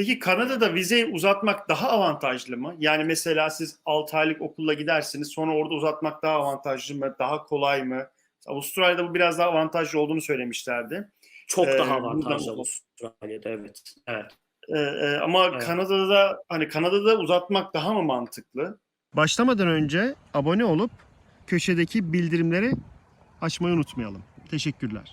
Peki Kanada'da vizeyi uzatmak daha avantajlı mı? Yani mesela siz 6 aylık okulla gidersiniz sonra orada uzatmak daha avantajlı mı? Daha kolay mı? Avustralya'da bu biraz daha avantajlı olduğunu söylemişlerdi. Çok Ee, daha avantajlı Avustralya'da evet. Evet. Ee, e, ama Evet. Kanada'da hani Kanada'da uzatmak daha mı mantıklı? Başlamadan önce abone olup köşedeki bildirimleri açmayı unutmayalım. Teşekkürler.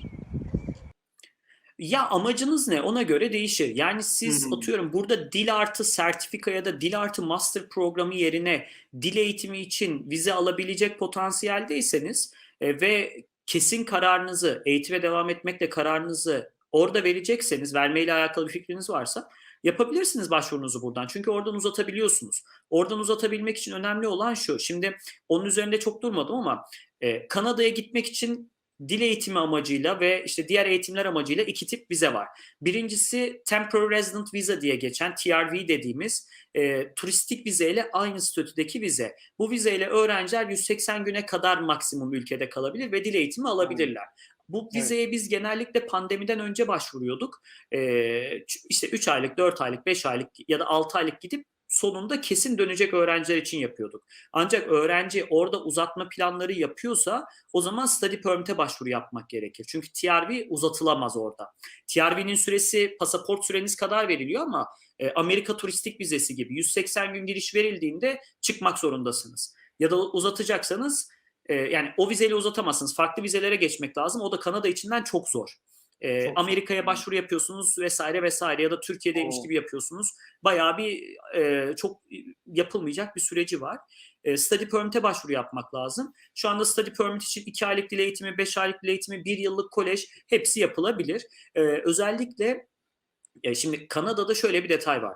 Ya amacınız ne? Ona göre değişir. Yani siz Hı hı. atıyorum burada dil artı sertifika ya da dil artı master programı yerine dil eğitimi için vize alabilecek potansiyeldeyseniz e, ve kesin kararınızı eğitime devam etmekle kararınızı orada verecekseniz vermeyle alakalı bir fikriniz varsa yapabilirsiniz başvurunuzu buradan. Çünkü oradan uzatabiliyorsunuz. Oradan uzatabilmek için önemli olan şu. Şimdi onun üzerinde çok durmadım ama e, Kanada'ya gitmek için dil eğitimi amacıyla ve işte diğer eğitimler amacıyla iki tip vize var. Birincisi Temporary Resident Visa diye geçen TRV dediğimiz e, turistik vizeyle aynı statüdeki vize. Bu vizeyle öğrenciler 180 güne kadar maksimum ülkede kalabilir ve dil eğitimi alabilirler. Bu vizeye biz genellikle pandemiden önce başvuruyorduk. E, ç- işte 3 aylık, 4 aylık, 5 aylık ya da 6 aylık gidip sonunda kesin dönecek öğrenciler için yapıyorduk. Ancak öğrenci orada uzatma planları yapıyorsa o zaman study permit'e başvuru yapmak gerekir. Çünkü TRV uzatılamaz orada. TRV'nin süresi pasaport süreniz kadar veriliyor ama e, Amerika turistik vizesi gibi 180 gün giriş verildiğinde çıkmak zorundasınız. Ya da uzatacaksanız e, yani o vizeyle uzatamazsınız. Farklı vizelere geçmek lazım. O da Kanada içinden çok zor. E. Amerika'ya başvuru yapıyorsunuz vesaire vesaire ya da Türkiye'deymiş Oo. gibi yapıyorsunuz. Bayağı bir e, çok yapılmayacak bir süreci var. E, study permit'e başvuru yapmak lazım. Şu anda study permit için 2 aylık dil eğitimi, 5 aylık dil eğitimi, 1 yıllık kolej hepsi yapılabilir. Ee, özellikle e, şimdi Kanada'da şöyle bir detay var.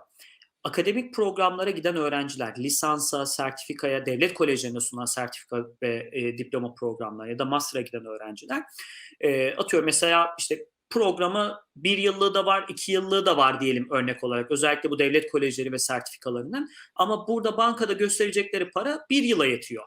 Akademik programlara giden öğrenciler, lisansa, sertifikaya, devlet kolejlerine sunulan sertifika ve e, diploma programları ya da master'a giden öğrenciler e, atıyorum mesela işte programı bir yıllığı da var, iki yıllığı da var diyelim örnek olarak. Özellikle bu devlet kolejleri ve sertifikalarının. Ama burada bankada gösterecekleri para bir yıla yetiyor.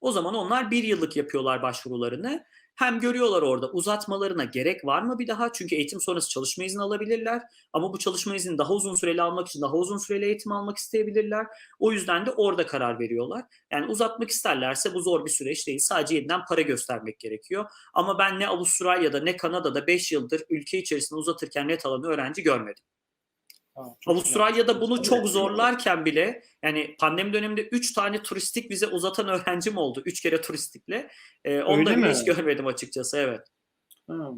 O zaman onlar bir yıllık yapıyorlar başvurularını. Hem görüyorlar orada uzatmalarına gerek var mı bir daha? Çünkü eğitim sonrası çalışma izni alabilirler. Ama bu çalışma izni daha uzun süreli almak için daha uzun süreli eğitim almak isteyebilirler. O yüzden de orada karar veriyorlar. Yani uzatmak isterlerse bu zor bir süreç değil. Sadece yeniden para göstermek gerekiyor. Ama ben ne Avustralya'da ne Kanada'da 5 yıldır ülke içerisinde uzatırken net alan öğrenci görmedim. Ha, çok Avustralya'da güzel. bunu çok zorlarken bile yani pandemi döneminde 3 tane turistik vize uzatan öğrencim oldu. 3 kere turistikle. Ee, onu da hiç görmedim açıkçası evet. Ha.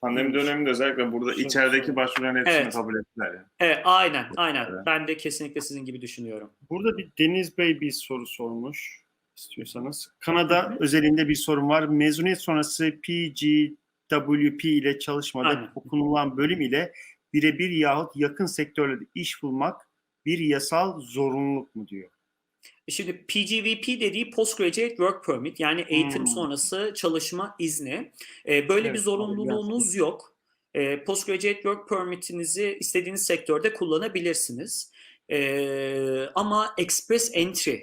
Pandemi döneminde özellikle burada Çok içerideki başvuruların hepsini Evet. kabul ettiler. Yani. Evet aynen aynen. Evet. Ben de kesinlikle sizin gibi düşünüyorum. Burada bir Deniz Bey bir soru sormuş istiyorsanız. Kanada özelinde bir sorun var. Mezuniyet sonrası PGWP ile çalışmada Aynen. okunulan bölüm ile birebir yahut yakın sektörlerde iş bulmak bir yasal zorunluluk mu diyor. Şimdi PGVP dediği Postgraduate Work Permit yani eğitim Hmm. sonrası çalışma izni. Ee, böyle bir Evet, zorunluluğunuz yok. Ee, Postgraduate Work Permit'inizi istediğiniz sektörde kullanabilirsiniz. Ee, ama Express Entry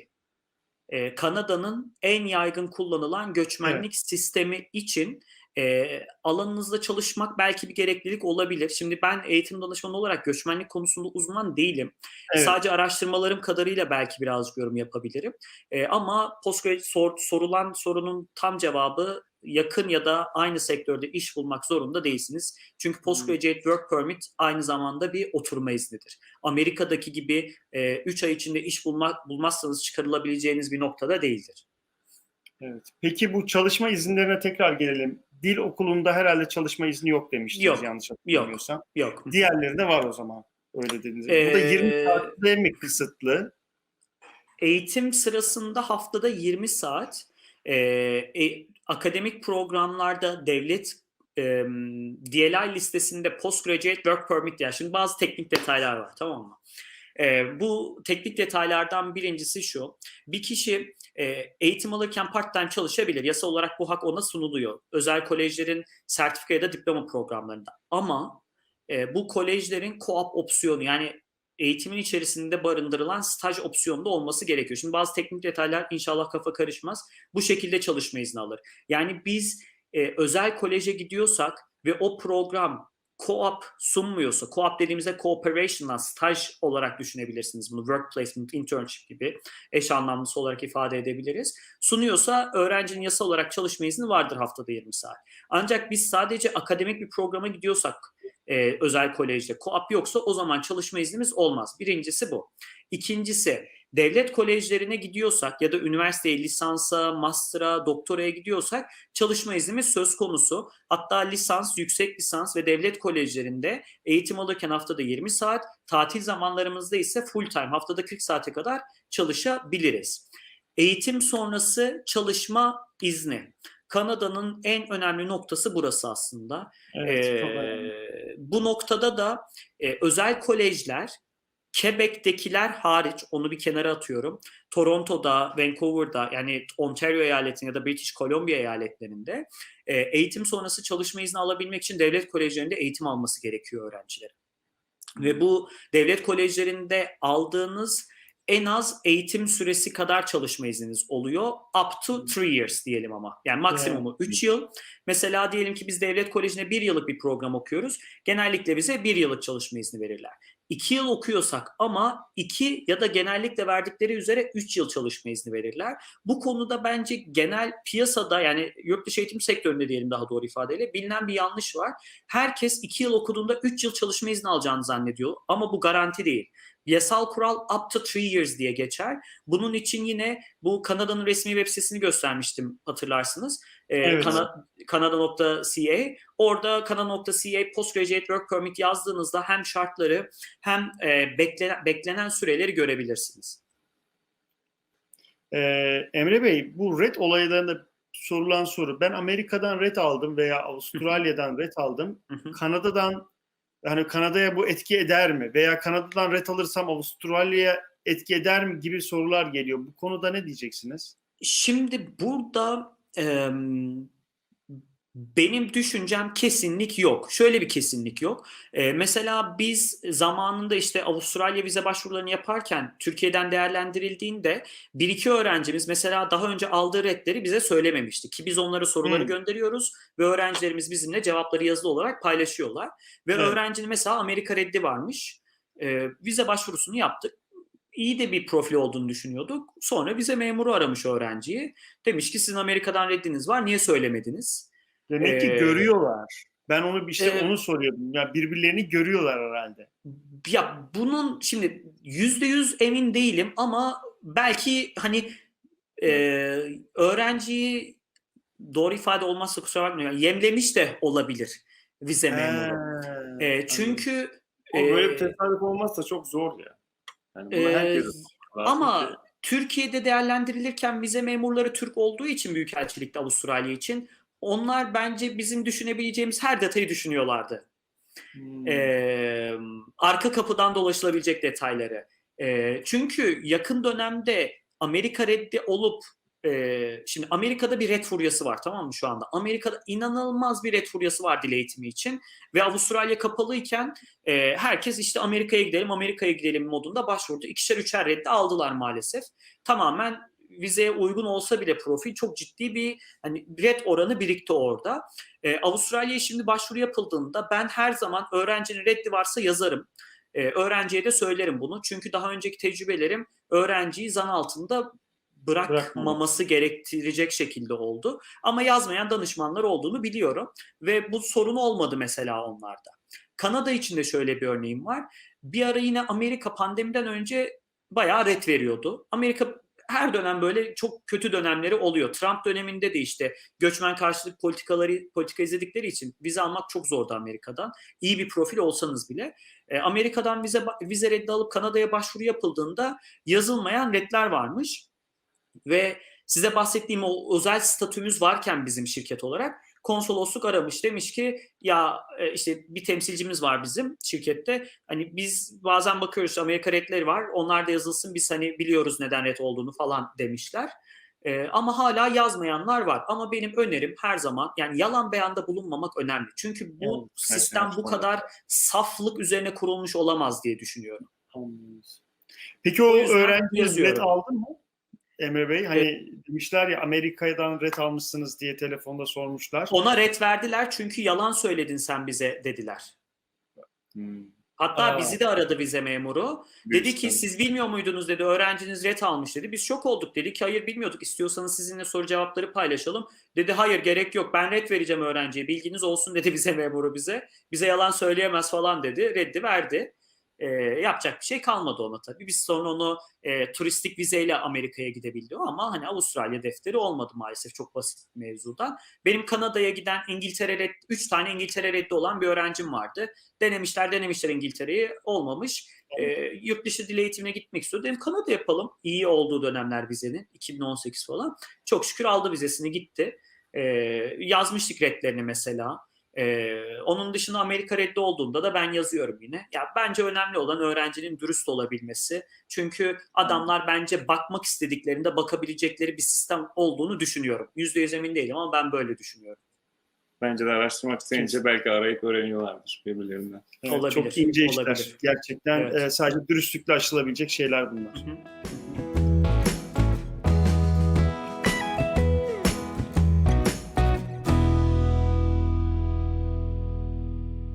e, Kanada'nın en yaygın kullanılan göçmenlik sistemi için e, alanınızda çalışmak belki bir gereklilik olabilir. Şimdi ben eğitim danışmanı olarak göçmenlik konusunda uzman değilim. Evet. Sadece araştırmalarım kadarıyla belki birazcık yorum yapabilirim. E, ama postgraduate sor- sorulan sorunun tam cevabı yakın ya da aynı sektörde iş bulmak zorunda değilsiniz. Çünkü postgraduate work permit aynı zamanda bir oturma iznidir. Amerika'daki gibi 3 ay içinde iş bulmak bulmazsanız çıkarılabileceğiniz bir noktada değildir. Evet. Peki bu çalışma izinlerine tekrar gelelim. Dil okulunda herhalde çalışma izni yok demiştiniz Yok, yanlış hatırlamıyorsam. Yok. Diğerleri de var o zaman. Öyle dediniz. Bu da Ee, 20 saatte mi kısıtlı? Eğitim sırasında haftada 20 saat e, e, akademik programlarda devlet e, DLI listesinde postgraduate work permit yani şimdi bazı teknik detaylar var tamam mı? E, bu teknik detaylardan birincisi şu. Bir kişi e, eğitim alırken part time çalışabilir. Yasal olarak bu hak ona sunuluyor. Özel kolejlerin sertifika ya da diploma programlarında. Ama e, bu kolejlerin co-op opsiyonu yani eğitimin içerisinde barındırılan staj opsiyonu da olması gerekiyor. Şimdi bazı teknik detaylar inşallah kafa karışmaz. Bu şekilde çalışma izni alır. Yani biz e, özel koleje gidiyorsak ve o program co-op sunmuyorsa, co-op dediğimizde cooperation'la staj olarak düşünebilirsiniz bunu. Work placement, internship gibi eş anlamlısı olarak ifade edebiliriz. Sunuyorsa öğrencinin yasal olarak çalışma izni vardır haftada 20 saat. Ancak biz sadece akademik bir programa gidiyorsak e, özel kolejde co-op yoksa o zaman çalışma iznimiz olmaz. Birincisi bu. İkincisi devlet kolejlerine gidiyorsak ya da üniversiteye lisansa, master'a, doktoraya gidiyorsak çalışma iznimiz söz konusu. Hatta lisans, yüksek lisans ve devlet kolejlerinde eğitim alırken haftada 20 saat, tatil zamanlarımızda ise full time haftada 40 saate kadar çalışabiliriz. Eğitim sonrası çalışma izni. Kanada'nın en önemli noktası burası aslında. Evet, Ee, bu noktada da e, özel kolejler Quebec'tekiler hariç onu bir kenara atıyorum. Toronto'da, Vancouver'da yani Ontario eyaletinde ya da British Columbia eyaletlerinde e, eğitim sonrası çalışma izni alabilmek için devlet kolejlerinde eğitim alması gerekiyor öğrencilerin. Ve bu devlet kolejlerinde aldığınız en az eğitim süresi kadar çalışma izniniz oluyor. Up to 3 years diyelim ama. Yani maksimumu 3 yıl. Mesela diyelim ki biz devlet kolejine bir yıllık bir program okuyoruz. Genellikle bize bir yıllık çalışma izni verirler. 2 yıl okuyorsak ama 2 ya da genellikle verdikleri üzere 3 yıl çalışma izni verirler. Bu konuda bence genel piyasada yani yurt dışı eğitim sektöründe diyelim daha doğru ifadeyle bilinen bir yanlış var. Herkes 2 yıl okuduğunda 3 yıl çalışma izni alacağını zannediyor ama bu garanti değil. Yasal kural up to 3 years diye geçer. Bunun için yine bu Kanada'nın resmi web sitesini göstermiştim hatırlarsınız. Ee, Evet. Kana- Kanada.ca. Orada Kanada.ca Postgraduate Work Permit yazdığınızda hem şartları hem e, beklenen, beklenen süreleri görebilirsiniz. Ee, Emre Bey, bu red olaylarında sorulan soru. Ben Amerika'dan red aldım veya Avustralya'dan red aldım. Kanada'dan hani Kanada'ya bu etki eder mi? Veya Kanada'dan red alırsam Avustralya'ya etki eder mi gibi sorular geliyor. Bu konuda ne diyeceksiniz? Şimdi burada em, benim düşüncem kesinlik yok. Şöyle bir kesinlik yok. E, mesela biz zamanında işte Avustralya vize başvurularını yaparken Türkiye'den değerlendirildiğinde bir iki öğrencimiz mesela daha önce aldığı redleri bize söylememişti. Ki biz onlara soruları Hmm. gönderiyoruz ve öğrencilerimiz bizimle cevapları yazılı olarak paylaşıyorlar. Ve Evet. öğrencinin mesela Amerika reddi varmış. E, vize başvurusunu yaptık. İyi de bir profil olduğunu düşünüyorduk. Sonra vize memuru aramış öğrenciyi. Demiş ki sizin Amerika'dan reddiniz var. Niye söylemediniz? Demek ki Ee, görüyorlar. Ben onu işte e, onu soruyordum. Ya birbirlerini görüyorlar herhalde. Ya bunun şimdi yüzde yüz emin değilim ama belki hani e, öğrenciyi doğru ifade olmazsa kusura bakmayın yani yemlemiş de olabilir vize memuru. He, E, çünkü Ama böyle bir e, tesadüf olmazsa çok zor ya. Yani buna Ee, herkes ama ki- Türkiye'de değerlendirilirken vize memurları Türk olduğu için Büyükelçilikte Avustralya için onlar bence bizim düşünebileceğimiz her detayı düşünüyorlardı. Hmm. Ee, arka kapıdan dolaşılabilecek detayları. Ee, çünkü yakın dönemde Amerika reddi olup e, şimdi Amerika'da bir red furyası var tamam mı şu anda? Amerika'da inanılmaz bir red furyası var dil eğitimi için ve Avustralya kapalıyken e, herkes işte Amerika'ya gidelim Amerika'ya gidelim modunda başvurdu. İkişer üçer reddi aldılar maalesef. Tamamen vizeye uygun olsa bile profil çok ciddi bir hani red oranı birikti orada. Ee, Avustralya'ya şimdi başvuru yapıldığında ben her zaman öğrencinin reddi varsa yazarım. Ee, öğrenciye de söylerim bunu. Çünkü daha önceki tecrübelerim öğrenciyi zan altında bırakmaması gerektirecek şekilde oldu. Ama yazmayan danışmanlar olduğunu biliyorum. Ve bu sorun olmadı mesela onlarda. Kanada için de şöyle bir örneğim var. Bir ara yine Amerika pandemiden önce bayağı red veriyordu. Amerika her dönem böyle çok kötü dönemleri oluyor. Trump döneminde de işte göçmen karşılık politikaları politika izledikleri için vize almak çok zordu Amerika'dan. İyi bir profil olsanız bile. E, Amerika'dan vize vize reddi alıp Kanada'ya başvuru yapıldığında yazılmayan redler varmış. Ve size bahsettiğim o özel statümüz varken bizim şirket olarak konsolosluk aramış demiş ki ya e, işte bir temsilcimiz var bizim şirkette. Hani biz bazen bakıyoruz Amerika redleri var. Onlar da yazılsın biz hani biliyoruz neden red olduğunu falan demişler. Ee, ama hala yazmayanlar var. Ama benim önerim her zaman yani yalan beyanda bulunmamak önemli. Çünkü bu Evet, sistem bu kadar saflık üzerine kurulmuş olamaz diye düşünüyorum. Peki o, O öğrenci yazıyorum. aldı mı? Emre Bey hani demişler ya Amerika'dan red almışsınız diye telefonda sormuşlar. Ona red verdiler çünkü yalan söyledin sen bize dediler. Hmm. Hatta Aa. bizi de aradı vize memuru. Büyük Dedi ki siz bilmiyor muydunuz dedi öğrenciniz ret almış dedi. Biz şok olduk dedi ki hayır bilmiyorduk istiyorsanız sizinle soru cevapları paylaşalım. Dedi hayır gerek yok ben ret vereceğim öğrenciye bilginiz olsun dedi vize memuru bize. Bize yalan söyleyemez falan dedi reddi verdi. Ee, yapacak bir şey kalmadı ona tabii. Biz sonra onu e, turistik vizeyle Amerika'ya gidebildi ama hani Avustralya defteri olmadı maalesef çok basit bir mevzudan. Benim Kanada'ya giden İngiltere red, 3 tane İngiltere reddi olan bir öğrencim vardı. Denemişler denemişler İngiltere'yi olmamış. E, yurt dışı dil eğitimine gitmek istiyor. Dedim Kanada yapalım. İyi olduğu dönemler vizenin 2018 falan. Çok şükür aldı vizesini gitti. E, yazmıştık redlerini mesela. E, onun dışında Amerika reddi olduğunda da ben yazıyorum yine. Ya bence önemli olan öğrencinin dürüst olabilmesi. Çünkü adamlar bence bakmak istediklerinde bakabilecekleri bir sistem olduğunu düşünüyorum. %100 emin değilim ama ben böyle düşünüyorum. Bence de araştırmak isteyince belki arayıp öğreniyorlardır birbirlerinden. Evet, Olabilir, Çok ince işler. olabilir. Gerçekten Evet. e, sadece dürüstlükle aşılabilecek şeyler bunlar. Hı hı.